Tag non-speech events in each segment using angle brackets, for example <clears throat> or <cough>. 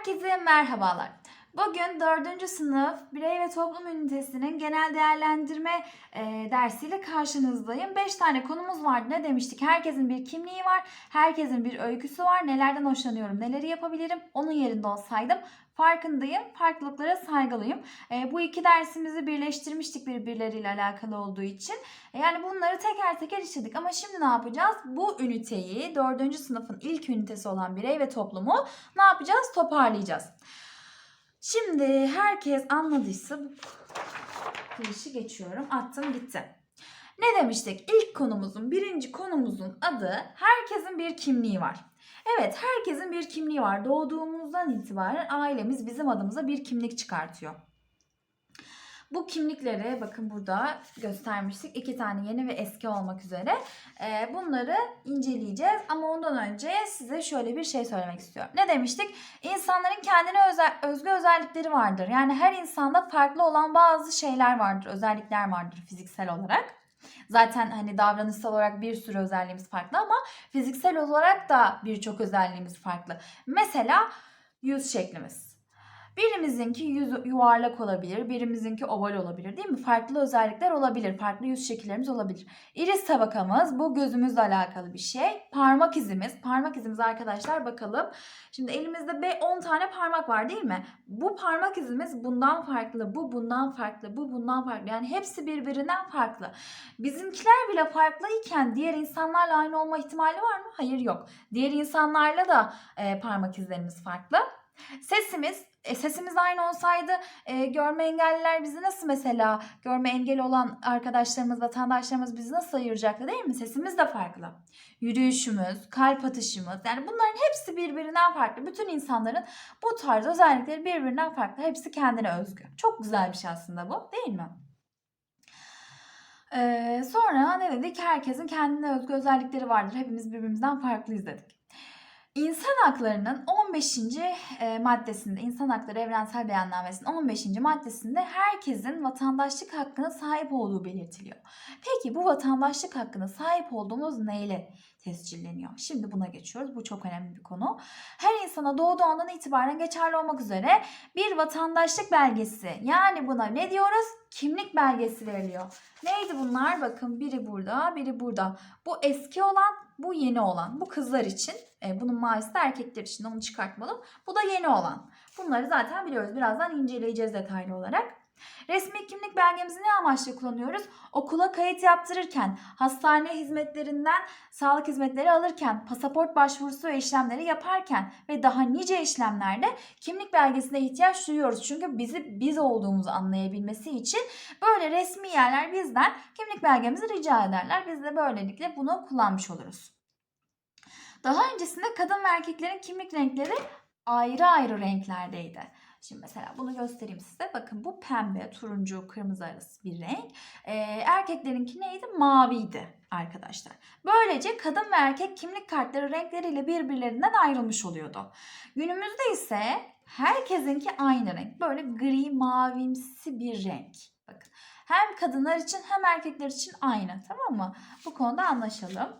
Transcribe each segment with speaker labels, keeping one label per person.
Speaker 1: Herkese merhabalar. Bugün 4. sınıf Birey ve Toplum Ünitesi'nin genel değerlendirme e, dersiyle karşınızdayım. 5 tane konumuz vardı. Ne demiştik? Herkesin bir kimliği var, herkesin bir öyküsü var. Nelerden hoşlanıyorum, neleri yapabilirim? Onun yerinde olsaydım farkındayım, farklılıklara saygılıyım. E, bu iki dersimizi birleştirmiştik birbirleriyle alakalı olduğu için. E, yani bunları teker teker işledik. Ama şimdi ne yapacağız? Bu üniteyi 4. sınıfın ilk ünitesi olan birey ve toplumu ne yapacağız? Toparlayacağız. Şimdi herkes anladıysa bu işi geçiyorum. Attım gitti. Ne demiştik? İlk konumuzun, birinci konumuzun adı herkesin bir kimliği var. Evet, herkesin bir kimliği var. Doğduğumuzdan itibaren ailemiz bizim adımıza bir kimlik çıkartıyor. Bu kimlikleri bakın burada göstermiştik. İki tane yeni ve eski olmak üzere. Ee, bunları inceleyeceğiz. Ama ondan önce size şöyle bir şey söylemek istiyorum. Ne demiştik? İnsanların kendine özel, özgü özellikleri vardır. Yani her insanda farklı olan bazı şeyler vardır, özellikler vardır fiziksel olarak. Zaten hani davranışsal olarak bir sürü özelliğimiz farklı ama fiziksel olarak da birçok özelliğimiz farklı. Mesela yüz şeklimiz. Birimizinki yüz yuvarlak olabilir, birimizinki oval olabilir değil mi? Farklı özellikler olabilir, farklı yüz şekillerimiz olabilir. İris tabakamız bu gözümüzle alakalı bir şey. Parmak izimiz, parmak izimiz arkadaşlar bakalım. Şimdi elimizde 10 tane parmak var değil mi? Bu parmak izimiz bundan farklı, bu bundan farklı, bu bundan farklı. Yani hepsi birbirinden farklı. Bizimkiler bile farklıyken diğer insanlarla aynı olma ihtimali var mı? Hayır yok. Diğer insanlarla da e, parmak izlerimiz farklı. Sesimiz, e, sesimiz aynı olsaydı e, görme engelliler bizi nasıl mesela görme engeli olan arkadaşlarımız, vatandaşlarımız bizi nasıl ayıracaktı değil mi? Sesimiz de farklı. Yürüyüşümüz, kalp atışımız yani bunların hepsi birbirinden farklı. Bütün insanların bu tarz özellikleri birbirinden farklı. Hepsi kendine özgü. Çok güzel bir şey aslında bu değil mi? Ee, sonra ne dedik? Herkesin kendine özgü özellikleri vardır. Hepimiz birbirimizden farklıyız dedik. İnsan haklarının 15. e, maddesinde, İnsan Hakları Evrensel Beyannamesi'nin 15. maddesinde herkesin vatandaşlık hakkına sahip olduğu belirtiliyor. Peki bu vatandaşlık hakkına sahip olduğumuz neyle tescilleniyor? Şimdi buna geçiyoruz. Bu çok önemli bir konu. Her insana doğduğu andan itibaren geçerli olmak üzere bir vatandaşlık belgesi yani buna ne diyoruz? Kimlik belgesi veriliyor. Neydi bunlar? Bakın biri burada, biri burada. Bu eski olan, bu yeni olan. Bu kızlar için. E, bunun mavisi de erkekler için. Onu çıkartmalım. Bu da yeni olan. Bunları zaten biliyoruz. Birazdan inceleyeceğiz detaylı olarak. Resmi kimlik belgemizi ne amaçla kullanıyoruz? Okula kayıt yaptırırken, hastane hizmetlerinden sağlık hizmetleri alırken, pasaport başvurusu ve işlemleri yaparken ve daha nice işlemlerde kimlik belgesine ihtiyaç duyuyoruz. Çünkü bizi biz olduğumuzu anlayabilmesi için böyle resmi yerler bizden kimlik belgemizi rica ederler. Biz de böylelikle bunu kullanmış oluruz. Daha öncesinde kadın ve erkeklerin kimlik renkleri ayrı ayrı renklerdeydi. Şimdi mesela bunu göstereyim size. Bakın bu pembe, turuncu, kırmızı arası bir renk. Ee, erkeklerinki neydi? Maviydi arkadaşlar. Böylece kadın ve erkek kimlik kartları renkleriyle birbirlerinden ayrılmış oluyordu. Günümüzde ise herkesinki aynı renk. Böyle gri, mavimsi bir renk. Bakın hem kadınlar için hem erkekler için aynı. Tamam mı? Bu konuda anlaşalım.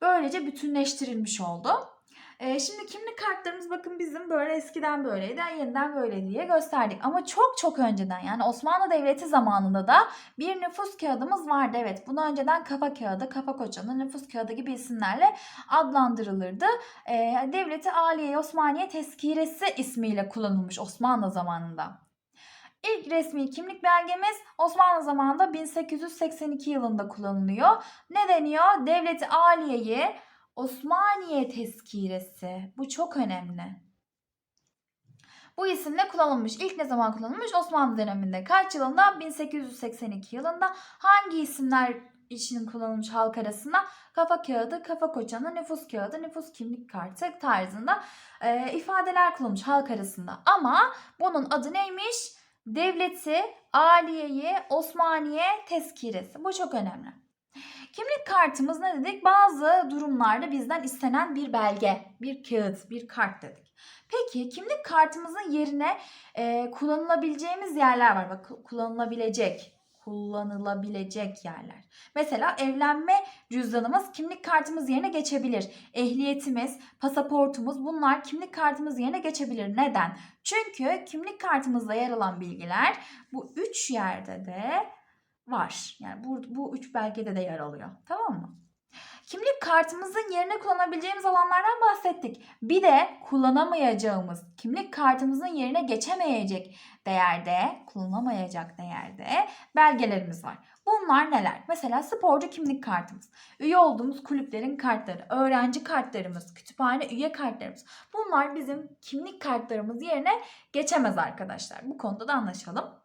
Speaker 1: Böylece bütünleştirilmiş oldu. Ee, şimdi kimlik kartlarımız bakın bizim böyle eskiden böyleydi, yeniden böyle diye gösterdik. Ama çok çok önceden yani Osmanlı Devleti zamanında da bir nüfus kağıdımız vardı. Evet bunu önceden kafa kağıdı, kafa koçanı, nüfus kağıdı gibi isimlerle adlandırılırdı. Ee, Devleti Aliye Osmaniye Tezkiresi ismiyle kullanılmış Osmanlı zamanında. İlk resmi kimlik belgemiz Osmanlı zamanında 1882 yılında kullanılıyor. Ne deniyor? Devleti Aliye'yi Osmaniye Tezkiresi. Bu çok önemli. Bu isimle kullanılmış. İlk ne zaman kullanılmış? Osmanlı döneminde. Kaç yılında? 1882 yılında. Hangi isimler için kullanılmış halk arasında? Kafa kağıdı, kafa koçanı, nüfus kağıdı, nüfus kimlik kartı tarzında e, ifadeler kullanılmış halk arasında. Ama bunun adı neymiş? Devleti, Aliye'yi, Osmaniye Tezkiresi. Bu çok önemli. Kimlik kartımız ne dedik? Bazı durumlarda bizden istenen bir belge, bir kağıt, bir kart dedik. Peki kimlik kartımızın yerine e, kullanılabileceğimiz yerler var. Bak kullanılabilecek, kullanılabilecek yerler. Mesela evlenme cüzdanımız kimlik kartımız yerine geçebilir. Ehliyetimiz, pasaportumuz bunlar kimlik kartımız yerine geçebilir. Neden? Çünkü kimlik kartımızda yer alan bilgiler bu üç yerde de var. Yani bu, bu üç belgede de yer alıyor. Tamam mı? Kimlik kartımızın yerine kullanabileceğimiz alanlardan bahsettik. Bir de kullanamayacağımız, kimlik kartımızın yerine geçemeyecek değerde, kullanamayacak değerde belgelerimiz var. Bunlar neler? Mesela sporcu kimlik kartımız, üye olduğumuz kulüplerin kartları, öğrenci kartlarımız, kütüphane üye kartlarımız. Bunlar bizim kimlik kartlarımız yerine geçemez arkadaşlar. Bu konuda da anlaşalım.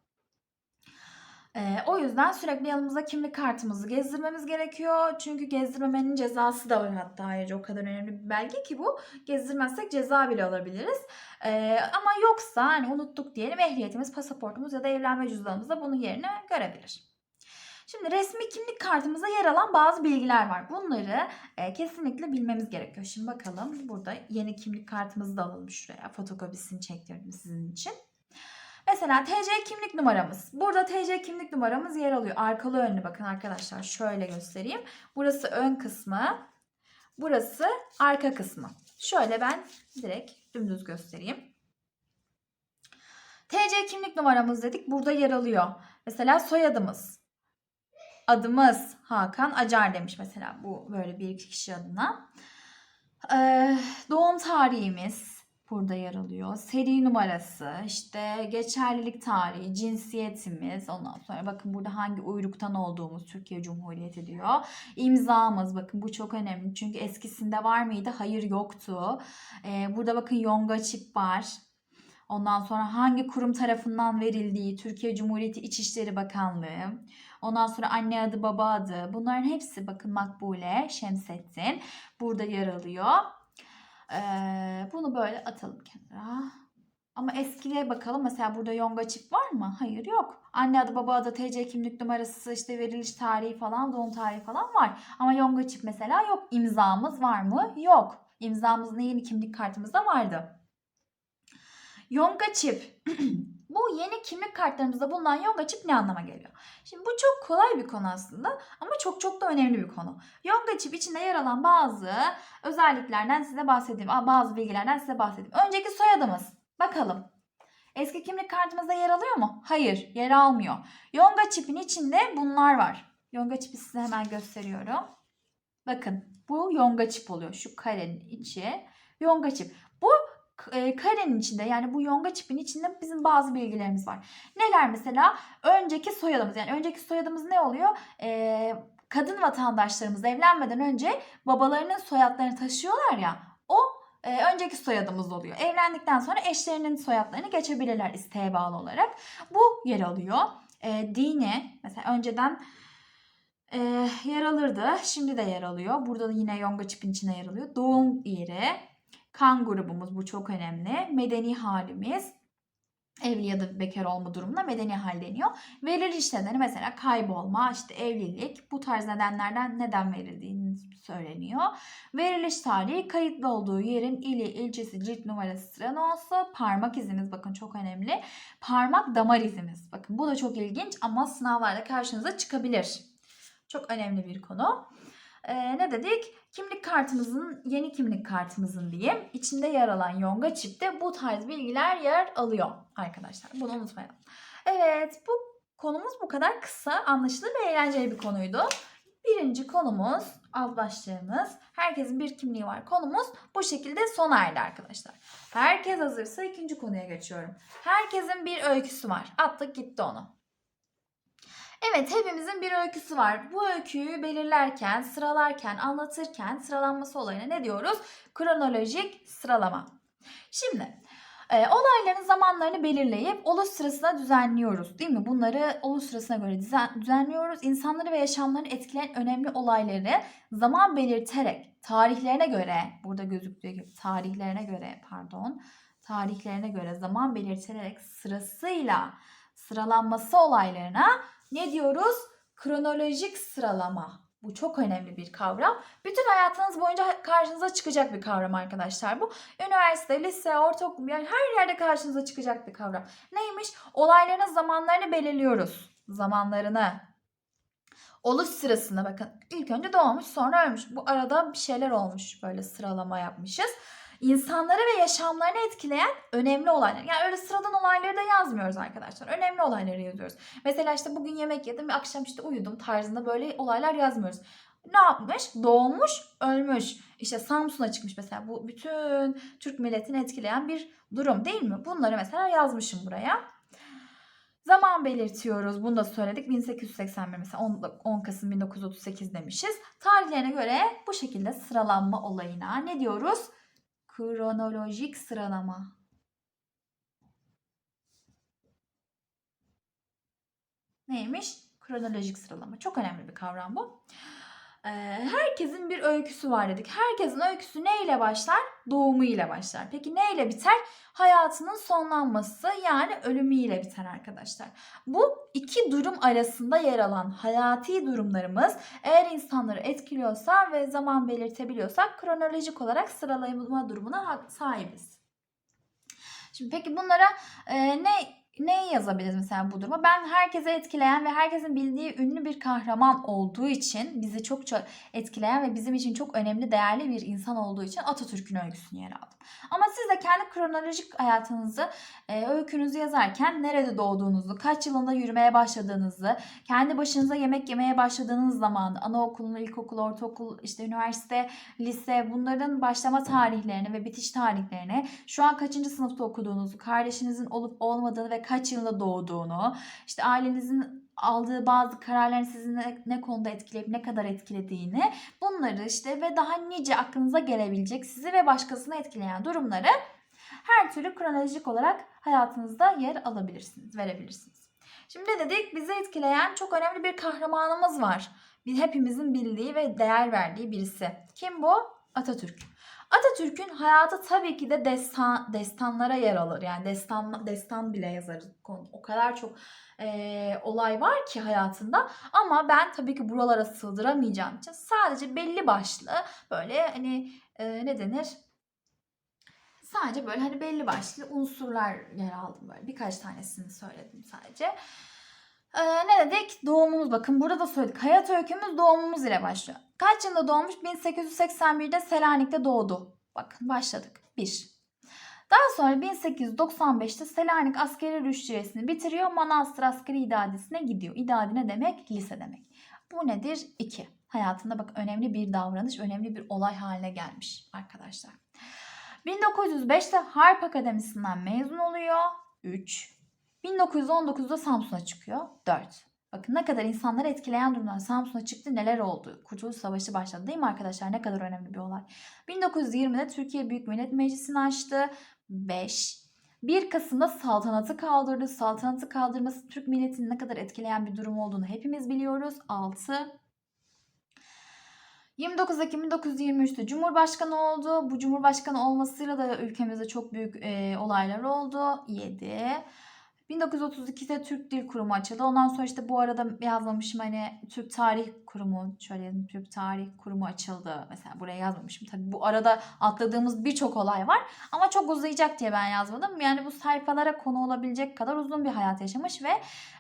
Speaker 1: Ee, o yüzden sürekli yanımızda kimlik kartımızı gezdirmemiz gerekiyor. Çünkü gezdirmemenin cezası da var hatta ayrıca o kadar önemli bir belge ki bu. Gezdirmezsek ceza bile alabiliriz. Ee, ama yoksa hani unuttuk diyelim ehliyetimiz, pasaportumuz ya da evlenme cüzdanımızda bunun yerine görebilir. Şimdi resmi kimlik kartımızda yer alan bazı bilgiler var. Bunları e, kesinlikle bilmemiz gerekiyor. Şimdi bakalım burada yeni kimlik kartımızı da alalım şuraya. Fotokopisini çektirdim sizin için. Mesela TC kimlik numaramız. Burada TC kimlik numaramız yer alıyor. Arkalı önlü bakın arkadaşlar şöyle göstereyim. Burası ön kısmı. Burası arka kısmı. Şöyle ben direkt dümdüz göstereyim. TC kimlik numaramız dedik. Burada yer alıyor. Mesela soyadımız. Adımız Hakan Acar demiş mesela bu böyle bir iki kişi adına. Ee, doğum tarihimiz burada yer alıyor. Seri numarası, işte geçerlilik tarihi, cinsiyetimiz, ondan sonra bakın burada hangi uyruktan olduğumuz Türkiye Cumhuriyeti diyor. İmzamız bakın bu çok önemli çünkü eskisinde var mıydı? Hayır yoktu. Ee, burada bakın yonga çip var. Ondan sonra hangi kurum tarafından verildiği Türkiye Cumhuriyeti İçişleri Bakanlığı. Ondan sonra anne adı baba adı. Bunların hepsi bakın Makbule, Şemsettin burada yer alıyor. Ee, bunu böyle atalım kenara. Ama eskiye bakalım. Mesela burada yonga çip var mı? Hayır yok. Anne adı baba adı TC kimlik numarası işte veriliş tarihi falan doğum tarihi falan var. Ama yonga çip mesela yok. İmzamız var mı? Yok. İmzamız ne yeni kimlik kartımızda vardı. Yonga çip. <clears throat> bu yeni kimlik kartlarımızda bulunan yonga çip ne anlama geliyor? Şimdi bu çok kolay bir konu aslında ama çok çok da önemli bir konu. Yonga çip içinde yer alan bazı özelliklerden size bahsedeyim. Bazı bilgilerden size bahsedeyim. Önceki soyadımız. Bakalım. Eski kimlik kartımızda yer alıyor mu? Hayır, yer almıyor. Yonga çipin içinde bunlar var. Yonga çipi size hemen gösteriyorum. Bakın bu yonga çip oluyor. Şu karenin içi yonga çip. E, karenin içinde yani bu yonga çipin içinde bizim bazı bilgilerimiz var. Neler mesela? Önceki soyadımız yani önceki soyadımız ne oluyor? E, kadın vatandaşlarımız evlenmeden önce babalarının soyadlarını taşıyorlar ya o e, önceki soyadımız oluyor. Evlendikten sonra eşlerinin soyadlarını geçebilirler isteğe bağlı olarak. Bu yer alıyor. E, dini mesela önceden e, yer alırdı. Şimdi de yer alıyor. Burada da yine yonga çipin içine yer alıyor. Doğum yeri, kan grubumuz bu çok önemli. Medeni halimiz, evli ya da bekar olma durumunda medeni hal deniyor. Veriliş nedeni mesela kaybolma, işte evlilik bu tarz nedenlerden neden verildiğini söyleniyor. Veriliş tarihi kayıtlı olduğu yerin ili, ilçesi, cilt numarası, sıra nosu, parmak izimiz bakın çok önemli. Parmak damar izimiz. Bakın bu da çok ilginç ama sınavlarda karşınıza çıkabilir. Çok önemli bir konu. Ee, ne dedik? Kimlik kartımızın, yeni kimlik kartımızın diyeyim. içinde yer alan yonga çipte bu tarz bilgiler yer alıyor arkadaşlar. Bunu unutmayalım. Evet bu konumuz bu kadar kısa, anlaşılır ve eğlenceli bir konuydu. Birinci konumuz, alt başlığımız, herkesin bir kimliği var konumuz bu şekilde sona erdi arkadaşlar. Herkes hazırsa ikinci konuya geçiyorum. Herkesin bir öyküsü var. Attık gitti onu. Evet hepimizin bir öyküsü var. Bu öyküyü belirlerken, sıralarken, anlatırken sıralanması olayına ne diyoruz? Kronolojik sıralama. Şimdi e, olayların zamanlarını belirleyip olu sırasına düzenliyoruz değil mi? Bunları olu sırasına göre düzen, düzenliyoruz. İnsanları ve yaşamlarını etkileyen önemli olayları zaman belirterek tarihlerine göre burada gözüktüğü gibi tarihlerine göre pardon tarihlerine göre zaman belirterek sırasıyla sıralanması olaylarına ne diyoruz? Kronolojik sıralama. Bu çok önemli bir kavram. Bütün hayatınız boyunca karşınıza çıkacak bir kavram arkadaşlar bu. Üniversite, lise, ortaokul yani her yerde karşınıza çıkacak bir kavram. Neymiş? Olayların zamanlarını belirliyoruz. zamanlarını, oluş sırasına bakın. İlk önce doğmuş sonra ölmüş. Bu arada bir şeyler olmuş. Böyle sıralama yapmışız. İnsanları ve yaşamlarını etkileyen önemli olaylar. Yani öyle sıradan olayları da yazmıyoruz arkadaşlar. Önemli olayları yazıyoruz. Mesela işte bugün yemek yedim ve akşam işte uyudum tarzında böyle olaylar yazmıyoruz. Ne yapmış? Doğmuş, ölmüş. İşte Samsun'a çıkmış mesela. Bu bütün Türk milletini etkileyen bir durum değil mi? Bunları mesela yazmışım buraya. Zaman belirtiyoruz. Bunu da söyledik. 1881 mesela 10, 10 Kasım 1938 demişiz. Tarihlerine göre bu şekilde sıralanma olayına ne diyoruz? Kronolojik sıralama. Neymiş? Kronolojik sıralama. Çok önemli bir kavram bu. Herkesin bir öyküsü var dedik. Herkesin öyküsü ne ile başlar? Doğumu ile başlar. Peki ne ile biter? Hayatının sonlanması yani ölümüyle biter arkadaşlar. Bu iki durum arasında yer alan hayati durumlarımız eğer insanları etkiliyorsa ve zaman belirtebiliyorsak kronolojik olarak sıralama durumuna sahibiz. Şimdi peki bunlara e, ne neyi yazabiliriz mesela bu duruma? Ben herkese etkileyen ve herkesin bildiği ünlü bir kahraman olduğu için, bizi çok çok etkileyen ve bizim için çok önemli, değerli bir insan olduğu için Atatürk'ün öyküsünü yer aldım. Ama siz de kendi kronolojik hayatınızı, e, öykünüzü yazarken nerede doğduğunuzu, kaç yılında yürümeye başladığınızı, kendi başınıza yemek yemeye başladığınız zaman, anaokulu, ilkokul, ortaokul, işte üniversite, lise bunların başlama tarihlerini ve bitiş tarihlerini, şu an kaçıncı sınıfta okuduğunuzu, kardeşinizin olup olmadığını ve kaç yılında doğduğunu, işte ailenizin aldığı bazı kararların sizi ne, ne konuda etkileyip ne kadar etkilediğini bunları işte ve daha nice aklınıza gelebilecek sizi ve başkasını etkileyen durumları her türlü kronolojik olarak hayatınızda yer alabilirsiniz, verebilirsiniz. Şimdi dedik? Bizi etkileyen çok önemli bir kahramanımız var. Hepimizin bildiği ve değer verdiği birisi. Kim bu? Atatürk. Atatürk'ün hayatı tabii ki de destan, destanlara yer alır. Yani destan, destan bile yazarız. O kadar çok e, olay var ki hayatında. Ama ben tabii ki buralara sığdıramayacağım için sadece belli başlı böyle hani e, ne denir? Sadece böyle hani belli başlı unsurlar yer aldım böyle. Birkaç tanesini söyledim sadece. Ee, ne dedik? Doğumumuz bakın burada da söyledik. Hayat öykümüz doğumumuz ile başlıyor. Kaç yılında doğmuş? 1881'de Selanik'te doğdu. Bakın başladık. 1. Daha sonra 1895'te Selanik askeri rüştiyesini bitiriyor. Manastır askeri idadesine gidiyor. İdadi ne demek? Lise demek. Bu nedir? 2. Hayatında bak önemli bir davranış, önemli bir olay haline gelmiş arkadaşlar. 1905'te Harp Akademisi'nden mezun oluyor. 3. 1919'da Samsun'a çıkıyor. 4. Bakın ne kadar insanları etkileyen durumlar. Samsun'a çıktı neler oldu? Kurtuluş Savaşı başladı değil mi arkadaşlar? Ne kadar önemli bir olay. 1920'de Türkiye Büyük Millet Meclisi'ni açtı. 5. 1 Kasım'da saltanatı kaldırdı. Saltanatı kaldırması Türk milletini ne kadar etkileyen bir durum olduğunu hepimiz biliyoruz. 6. 29 Ekim 1923'te Cumhurbaşkanı oldu. Bu Cumhurbaşkanı olmasıyla da ülkemizde çok büyük e, olaylar oldu. 7. 1932'de Türk Dil Kurumu açıldı. Ondan sonra işte bu arada yazmamışım hani Türk Tarih Kurumu, şöyle yazayım, Türk Tarih Kurumu açıldı. Mesela buraya yazmamışım. Tabii bu arada atladığımız birçok olay var. Ama çok uzayacak diye ben yazmadım. Yani bu sayfalara konu olabilecek kadar uzun bir hayat yaşamış ve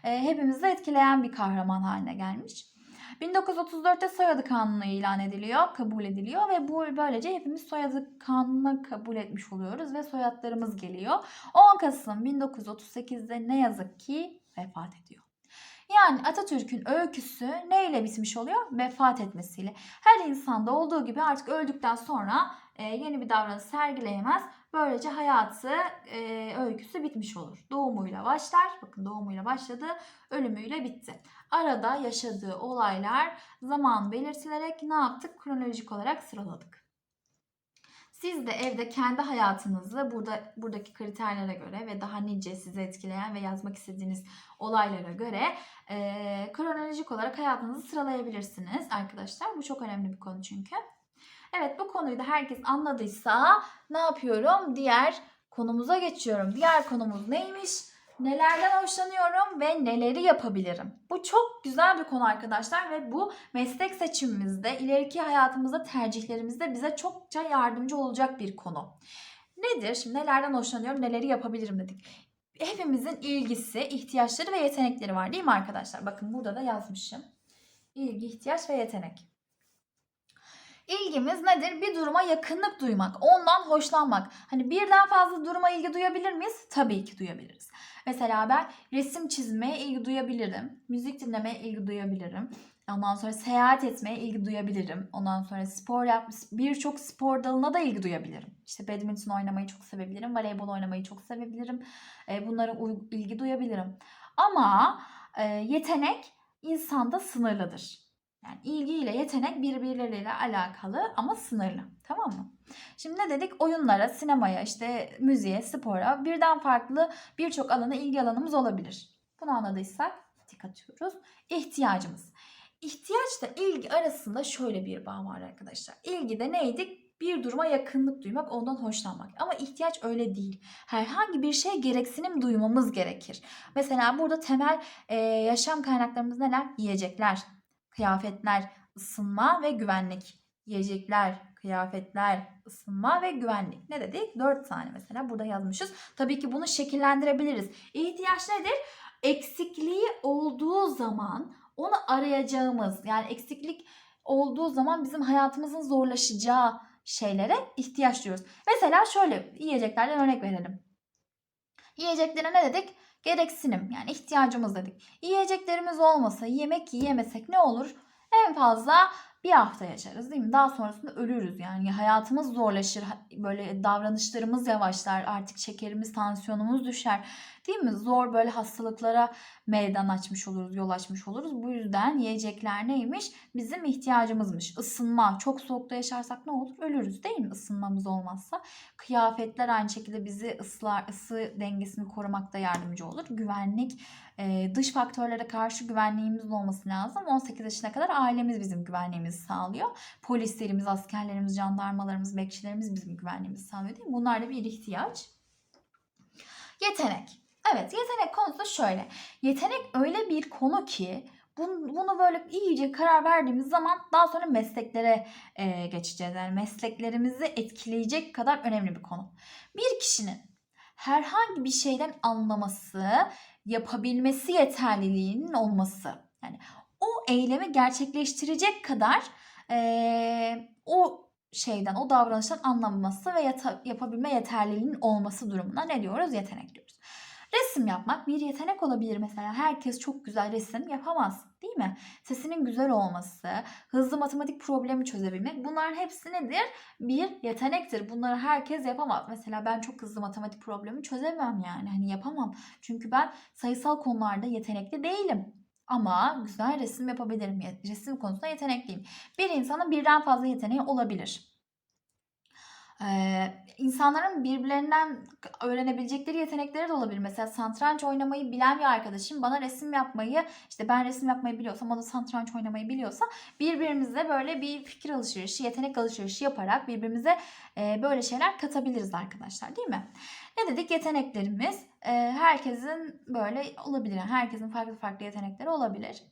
Speaker 1: e, hepimizi etkileyen bir kahraman haline gelmiş. 1934'te soyadı kanunu ilan ediliyor, kabul ediliyor ve bu böylece hepimiz soyadı kanununa kabul etmiş oluyoruz ve soyadlarımız geliyor. 10 Kasım 1938'de ne yazık ki vefat ediyor. Yani Atatürk'ün öyküsü neyle bitmiş oluyor? Vefat etmesiyle. Her insanda olduğu gibi artık öldükten sonra e, yeni bir davranış sergileyemez. Böylece hayatı, e, öyküsü bitmiş olur. Doğumuyla başlar. Bakın doğumuyla başladı, ölümüyle bitti. Arada yaşadığı olaylar zaman belirtilerek ne yaptık? Kronolojik olarak sıraladık. Siz de evde kendi hayatınızı burada buradaki kriterlere göre ve daha nice sizi etkileyen ve yazmak istediğiniz olaylara göre e, kronolojik olarak hayatınızı sıralayabilirsiniz arkadaşlar. Bu çok önemli bir konu çünkü. Evet bu konuyu da herkes anladıysa ne yapıyorum? Diğer konumuza geçiyorum. Diğer konumuz neymiş? Nelerden hoşlanıyorum ve neleri yapabilirim? Bu çok güzel bir konu arkadaşlar ve bu meslek seçimimizde, ileriki hayatımızda, tercihlerimizde bize çokça yardımcı olacak bir konu. Nedir? Şimdi nelerden hoşlanıyorum, neleri yapabilirim dedik. hepimizin ilgisi, ihtiyaçları ve yetenekleri var değil mi arkadaşlar? Bakın burada da yazmışım. İlgi, ihtiyaç ve yetenek. İlgimiz nedir? Bir duruma yakınlık duymak, ondan hoşlanmak. Hani birden fazla duruma ilgi duyabilir miyiz? Tabii ki duyabiliriz. Mesela ben resim çizmeye ilgi duyabilirim. Müzik dinlemeye ilgi duyabilirim. Ondan sonra seyahat etmeye ilgi duyabilirim. Ondan sonra spor yap, birçok spor dalına da ilgi duyabilirim. İşte badminton oynamayı çok sevebilirim. Voleybol oynamayı çok sevebilirim. E, bunlara ilgi duyabilirim. Ama e, yetenek insanda sınırlıdır. Yani ilgi ile yetenek birbirleriyle alakalı ama sınırlı. Tamam mı? Şimdi ne dedik? Oyunlara, sinemaya, işte müziğe, spora birden farklı birçok alana ilgi alanımız olabilir. Bunu anladıysak tik atıyoruz. İhtiyacımız. İhtiyaçla ilgi arasında şöyle bir bağ var arkadaşlar. İlgide neydi? Bir duruma yakınlık duymak, ondan hoşlanmak. Ama ihtiyaç öyle değil. Herhangi bir şey gereksinim duymamız gerekir. Mesela burada temel e, yaşam kaynaklarımız neler? Yiyecekler, kıyafetler, ısınma ve güvenlik. Yiyecekler, kıyafetler, ısınma ve güvenlik. Ne dedik? Dört tane mesela burada yazmışız. Tabii ki bunu şekillendirebiliriz. İhtiyaç nedir? Eksikliği olduğu zaman onu arayacağımız yani eksiklik olduğu zaman bizim hayatımızın zorlaşacağı şeylere ihtiyaç duyuyoruz. Mesela şöyle yiyeceklerden örnek verelim. Yiyeceklere ne dedik? Gereksinim yani ihtiyacımız dedik. Yiyeceklerimiz olmasa yemek yiyemesek ne olur? En fazla bir hafta yaşarız değil mi? Daha sonrasında ölürüz yani hayatımız zorlaşır. Böyle davranışlarımız yavaşlar. Artık şekerimiz, tansiyonumuz düşer. Değil mi? Zor böyle hastalıklara meydan açmış oluruz, yol açmış oluruz. Bu yüzden yiyecekler neymiş? Bizim ihtiyacımızmış. Isınma. Çok soğukta yaşarsak ne olur? Ölürüz değil mi? Isınmamız olmazsa. Kıyafetler aynı şekilde bizi ıslar, ısı dengesini korumakta yardımcı olur. Güvenlik, e, dış faktörlere karşı güvenliğimiz olması lazım. 18 yaşına kadar ailemiz bizim güvenliğimizi sağlıyor. Polislerimiz, askerlerimiz, jandarmalarımız, bekçilerimiz bizim güvenliğimizi sağlıyor değil mi? Bunlar da bir ihtiyaç. Yetenek. Evet yetenek konusu şöyle. Yetenek öyle bir konu ki bunu, böyle iyice karar verdiğimiz zaman daha sonra mesleklere e, geçeceğiz. Yani mesleklerimizi etkileyecek kadar önemli bir konu. Bir kişinin herhangi bir şeyden anlaması, yapabilmesi yeterliliğinin olması. Yani o eylemi gerçekleştirecek kadar e, o şeyden, o davranıştan anlaması ve yata- yapabilme yeterliliğinin olması durumuna ne diyoruz? Yetenek diyoruz. Resim yapmak bir yetenek olabilir mesela. Herkes çok güzel resim yapamaz değil mi? Sesinin güzel olması, hızlı matematik problemi çözebilmek bunların hepsi nedir? Bir yetenektir. Bunları herkes yapamaz. Mesela ben çok hızlı matematik problemi çözemem yani. Hani yapamam. Çünkü ben sayısal konularda yetenekli değilim. Ama güzel resim yapabilirim. Resim konusunda yetenekliyim. Bir insanın birden fazla yeteneği olabilir. Ee, insanların birbirlerinden öğrenebilecekleri yetenekleri de olabilir. Mesela satranç oynamayı bilen bir arkadaşım bana resim yapmayı, işte ben resim yapmayı biliyorsam o da satranç oynamayı biliyorsa birbirimizle böyle bir fikir alışverişi, yetenek alışverişi yaparak birbirimize e, böyle şeyler katabiliriz arkadaşlar değil mi? Ne dedik? Yeteneklerimiz e, herkesin böyle olabilir. Herkesin farklı farklı yetenekleri olabilir.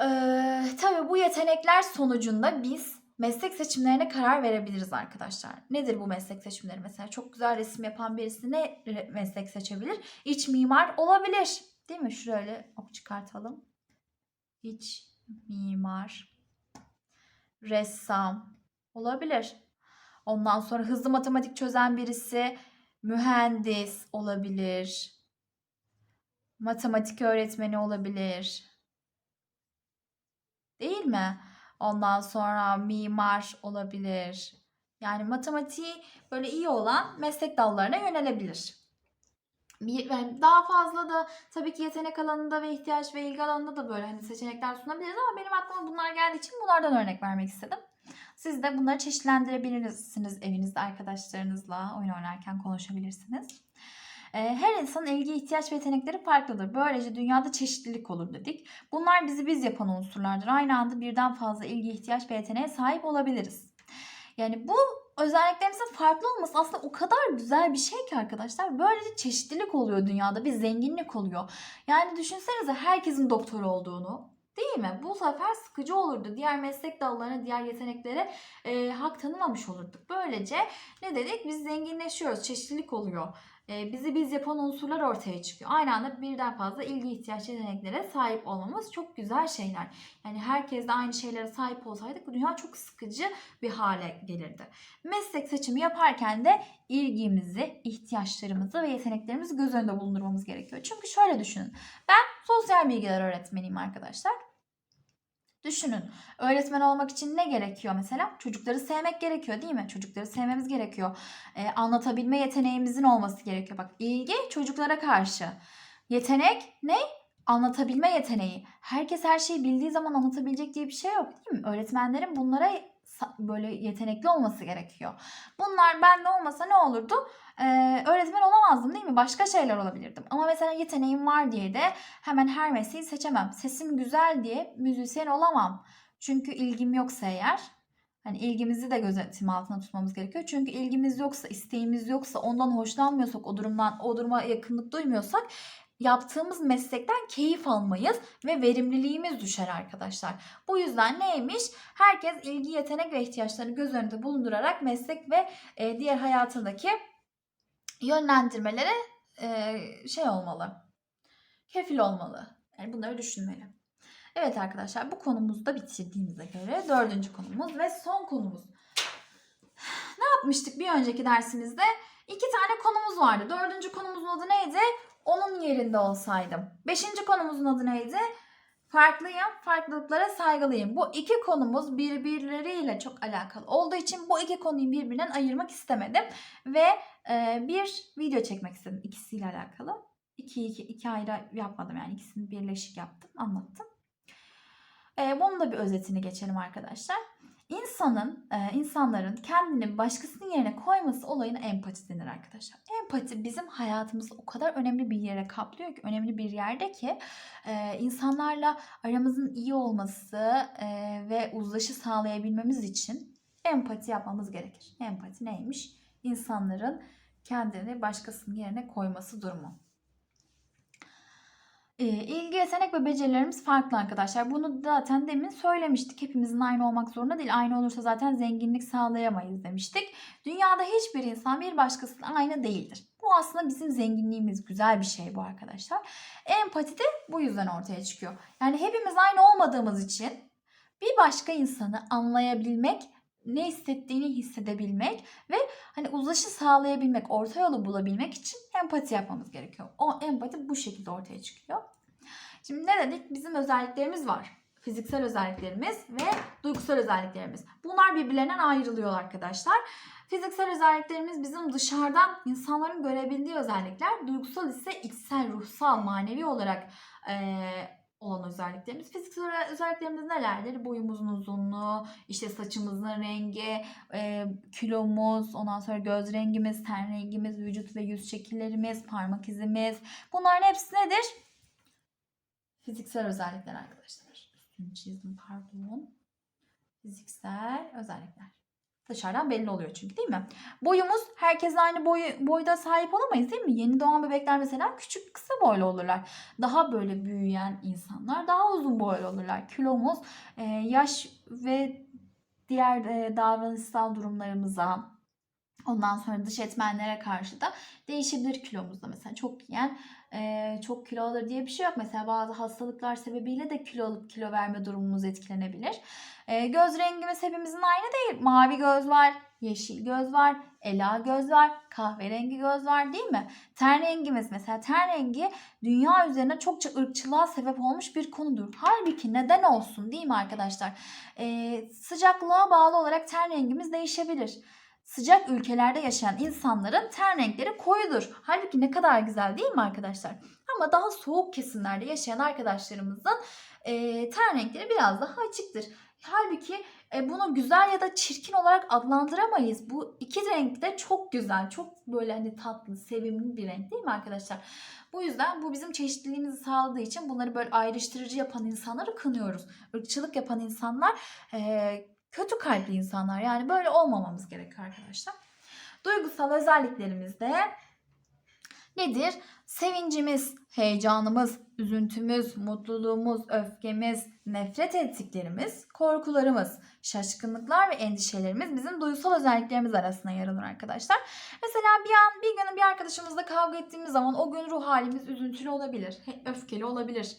Speaker 1: Ee, tabii bu yetenekler sonucunda biz meslek seçimlerine karar verebiliriz arkadaşlar. Nedir bu meslek seçimleri? Mesela çok güzel resim yapan birisi ne meslek seçebilir? İç mimar olabilir. Değil mi? Şöyle ok çıkartalım. İç mimar, ressam olabilir. Ondan sonra hızlı matematik çözen birisi mühendis olabilir. Matematik öğretmeni olabilir. Değil mi? Ondan sonra mimar olabilir. Yani matematiği böyle iyi olan meslek dallarına yönelebilir. Daha fazla da tabii ki yetenek alanında ve ihtiyaç ve ilgi alanında da böyle hani seçenekler sunabiliriz ama benim aklıma bunlar geldiği için bunlardan örnek vermek istedim. Siz de bunları çeşitlendirebilirsiniz evinizde arkadaşlarınızla oyun oynarken konuşabilirsiniz. Ee, Her insanın ilgi, ihtiyaç ve yetenekleri farklıdır. Böylece dünyada çeşitlilik olur dedik. Bunlar bizi biz yapan unsurlardır. Aynı anda birden fazla ilgi, ihtiyaç ve yeteneğe sahip olabiliriz. Yani bu özelliklerimizin farklı olması aslında o kadar güzel bir şey ki arkadaşlar. Böylece çeşitlilik oluyor dünyada, bir zenginlik oluyor. Yani düşünsenize herkesin doktor olduğunu, değil mi? Bu sefer sıkıcı olurdu. Diğer meslek dallarına, diğer yeteneklere e, hak tanımamış olurduk. Böylece ne dedik? Biz zenginleşiyoruz, çeşitlilik oluyor. E, bizi biz yapan unsurlar ortaya çıkıyor. Aynı anda birden fazla ilgi ihtiyaç yeteneklere sahip olmamız çok güzel şeyler. Yani herkes de aynı şeylere sahip olsaydık dünya çok sıkıcı bir hale gelirdi. Meslek seçimi yaparken de ilgimizi, ihtiyaçlarımızı ve yeteneklerimizi göz önünde bulundurmamız gerekiyor. Çünkü şöyle düşünün. Ben sosyal bilgiler öğretmeniyim arkadaşlar. Düşünün. Öğretmen olmak için ne gerekiyor mesela? Çocukları sevmek gerekiyor değil mi? Çocukları sevmemiz gerekiyor. Ee, anlatabilme yeteneğimizin olması gerekiyor. Bak ilgi çocuklara karşı. Yetenek ne? Anlatabilme yeteneği. Herkes her şeyi bildiği zaman anlatabilecek diye bir şey yok değil mi? Öğretmenlerin bunlara böyle yetenekli olması gerekiyor. Bunlar bende olmasa ne olurdu? Ee, öğretmen olamazdım değil mi? Başka şeyler olabilirdim. Ama mesela yeteneğim var diye de hemen her mesleği seçemem. Sesim güzel diye müzisyen olamam. Çünkü ilgim yoksa eğer hani ilgimizi de gözetim altına tutmamız gerekiyor. Çünkü ilgimiz yoksa, isteğimiz yoksa, ondan hoşlanmıyorsak, o durumdan, o duruma yakınlık duymuyorsak yaptığımız meslekten keyif almayız ve verimliliğimiz düşer arkadaşlar. Bu yüzden neymiş? Herkes ilgi, yetenek ve ihtiyaçlarını göz önünde bulundurarak meslek ve e, diğer hayatındaki yönlendirmelere e, şey olmalı. Kefil olmalı. Yani bunları düşünmeli. Evet arkadaşlar bu konumuzu da bitirdiğimize göre dördüncü konumuz ve son konumuz. <sighs> Ne yapmıştık bir önceki dersimizde? İki tane konumuz vardı. Dördüncü konumuzun adı neydi? Onun yerinde olsaydım. Beşinci konumuzun adı neydi? Farklıyım, farklılıklara saygılıyım. Bu iki konumuz birbirleriyle çok alakalı olduğu için bu iki konuyu birbirinden ayırmak istemedim. Ve e, bir video çekmek istedim ikisiyle alakalı. İki, iki, iki ayrı yapmadım yani ikisini birleşik yaptım, anlattım. E, bunun da bir özetini geçelim arkadaşlar. İnsanın, e, insanların kendini başkasının yerine koyması olayına empati denir arkadaşlar. Empati bizim hayatımızda o kadar önemli bir yere kaplıyor ki, önemli bir yerde ki e, insanlarla aramızın iyi olması e, ve uzlaşı sağlayabilmemiz için empati yapmamız gerekir. Empati neymiş? İnsanların kendini başkasının yerine koyması durumu. E, ilgi, yetenek ve becerilerimiz farklı arkadaşlar. Bunu zaten demin söylemiştik. Hepimizin aynı olmak zorunda değil. Aynı olursa zaten zenginlik sağlayamayız demiştik. Dünyada hiçbir insan bir başkasının aynı değildir. Bu aslında bizim zenginliğimiz. Güzel bir şey bu arkadaşlar. Empati de bu yüzden ortaya çıkıyor. Yani hepimiz aynı olmadığımız için bir başka insanı anlayabilmek, ne hissettiğini hissedebilmek ve hani uzlaşı sağlayabilmek, orta yolu bulabilmek için empati yapmamız gerekiyor. O empati bu şekilde ortaya çıkıyor. Şimdi ne dedik? Bizim özelliklerimiz var. Fiziksel özelliklerimiz ve duygusal özelliklerimiz. Bunlar birbirlerinden ayrılıyor arkadaşlar. Fiziksel özelliklerimiz bizim dışarıdan insanların görebildiği özellikler. Duygusal ise içsel, ruhsal, manevi olarak eee olan özelliklerimiz. Fiziksel özelliklerimiz nelerdir? Boyumuzun uzunluğu, işte saçımızın rengi, e, kilomuz, ondan sonra göz rengimiz, ten rengimiz, vücut ve yüz şekillerimiz, parmak izimiz. Bunların hepsi nedir? Fiziksel özellikler arkadaşlar. Üstünü çizdim pardon. Fiziksel özellikler. Dışarıdan belli oluyor çünkü değil mi? Boyumuz herkes aynı boy, boyda sahip olamayız değil mi? Yeni doğan bebekler mesela küçük kısa boylu olurlar. Daha böyle büyüyen insanlar daha uzun boylu olurlar. Kilomuz e, yaş ve diğer e, davranışsal durumlarımıza ondan sonra dış etmenlere karşı da değişebilir kilomuzda. Mesela çok yiyen çok kilo alır diye bir şey yok. Mesela bazı hastalıklar sebebiyle de kilo alıp kilo verme durumumuz etkilenebilir. Göz rengimiz hepimizin aynı değil. Mavi göz var, yeşil göz var, ela göz var, kahverengi göz var değil mi? Ten rengimiz mesela ten rengi dünya üzerine çokça ırkçılığa sebep olmuş bir konudur. Halbuki neden olsun değil mi arkadaşlar? E, sıcaklığa bağlı olarak ten rengimiz değişebilir. Sıcak ülkelerde yaşayan insanların ten renkleri koyudur. Halbuki ne kadar güzel değil mi arkadaşlar? Ama daha soğuk kesimlerde yaşayan arkadaşlarımızın e, ten renkleri biraz daha açıktır. Halbuki e, bunu güzel ya da çirkin olarak adlandıramayız. Bu iki renk de çok güzel, çok böyle hani tatlı, sevimli bir renk değil mi arkadaşlar? Bu yüzden bu bizim çeşitliliğimizi sağladığı için bunları böyle ayrıştırıcı yapan insanları kınıyoruz. Irkçılık yapan insanlar e, kötü kalpli insanlar. Yani böyle olmamamız gerekiyor arkadaşlar. Duygusal özelliklerimizde nedir? Sevincimiz, heyecanımız, üzüntümüz, mutluluğumuz, öfkemiz, nefret ettiklerimiz, korkularımız, şaşkınlıklar ve endişelerimiz bizim duysal özelliklerimiz arasında yer alır arkadaşlar. Mesela bir an bir gün bir arkadaşımızla kavga ettiğimiz zaman o gün ruh halimiz üzüntülü olabilir, öfkeli olabilir.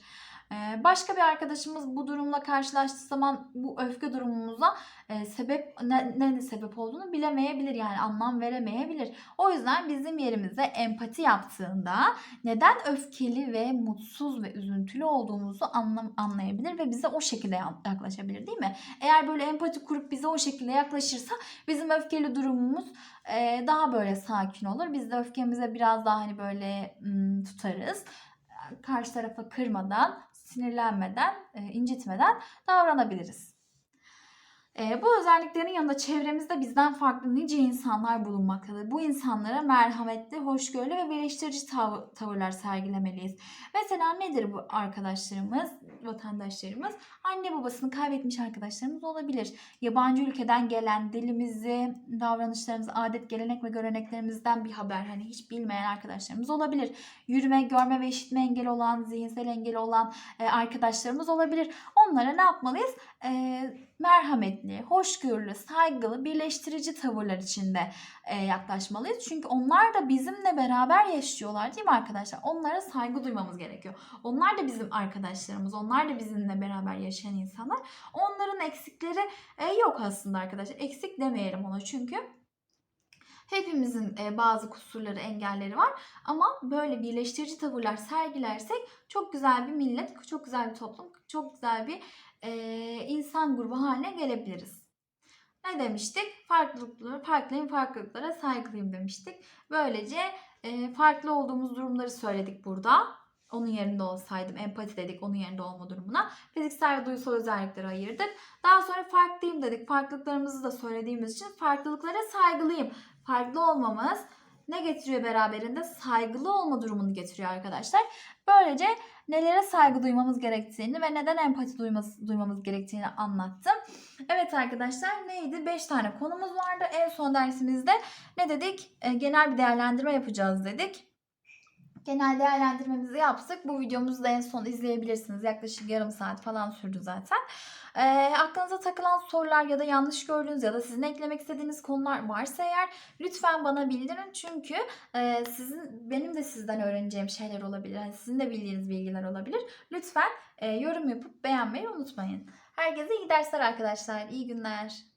Speaker 1: Ee, Başka bir arkadaşımız bu durumla karşılaştığı zaman bu öfke durumumuza e, sebep ne, ne sebep olduğunu bilemeyebilir yani anlam veremeyebilir. O yüzden bizim yerimize empati yaptığında neden öfkeli ve mutsuz ve üzüntülü olduğumuzu anlam, anlayabilir ve bize o şekilde ya- yaklaşabilir değil mi? Eğer böyle empati kurup bize o şekilde yaklaşırsa bizim öfkeli durumumuz e, daha böyle sakin olur. Biz de öfkemize biraz daha hani böyle tutarız. Karşı tarafa kırmadan, sinirlenmeden, e, incitmeden davranabiliriz. E, bu özelliklerin yanında çevremizde bizden farklı nice insanlar bulunmaktadır. Bu insanlara merhametli, hoşgörülü ve birleştirici tav- tavırlar sergilemeliyiz. Mesela nedir bu arkadaşlarımız, vatandaşlarımız? Anne babasını kaybetmiş arkadaşlarımız olabilir. Yabancı ülkeden gelen dilimizi, davranışlarımızı, adet, gelenek ve göreneklerimizden bir haber hani hiç bilmeyen arkadaşlarımız olabilir. Yürüme, görme ve işitme engeli olan, zihinsel engeli olan e, arkadaşlarımız olabilir. Onlara ne yapmalıyız? E, merhametli, hoşgörülü, saygılı, birleştirici tavırlar içinde e, yaklaşmalıyız. Çünkü onlar da bizimle beraber yaşıyorlar değil mi arkadaşlar? Onlara saygı duymamız gerekiyor. Onlar da bizim arkadaşlarımız, onlar da bizimle beraber yaşayan insanlar. Onların eksikleri e, yok aslında arkadaşlar. Eksik demeyelim ona çünkü. Hepimizin e, bazı kusurları, engelleri var ama böyle birleştirici tavırlar sergilersek çok güzel bir millet, çok güzel bir toplum, çok güzel bir e, insan grubu haline gelebiliriz. Ne demiştik? Farklılıkları, farklıyım, farklılıklara saygılıyım demiştik. Böylece e, farklı olduğumuz durumları söyledik burada. Onun yerinde olsaydım empati dedik onun yerinde olma durumuna. Fiziksel ve duysal özellikleri ayırdık. Daha sonra farklıyım dedik. Farklılıklarımızı da söylediğimiz için farklılıklara saygılıyım. Farklı olmamız ne getiriyor beraberinde? Saygılı olma durumunu getiriyor arkadaşlar. Böylece nelere saygı duymamız gerektiğini ve neden empati duymamız gerektiğini anlattım. Evet arkadaşlar neydi? 5 tane konumuz vardı. En son dersimizde ne dedik? E, genel bir değerlendirme yapacağız dedik. Genel değerlendirmemizi yaptık. Bu videomuzu da en son izleyebilirsiniz. Yaklaşık yarım saat falan sürdü zaten. E, aklınıza takılan sorular ya da yanlış gördüğünüz ya da sizin eklemek istediğiniz konular varsa eğer lütfen bana bildirin. Çünkü e, sizin benim de sizden öğreneceğim şeyler olabilir. Yani sizin de bildiğiniz bilgiler olabilir. Lütfen e, yorum yapıp beğenmeyi unutmayın. Herkese iyi dersler arkadaşlar. İyi günler.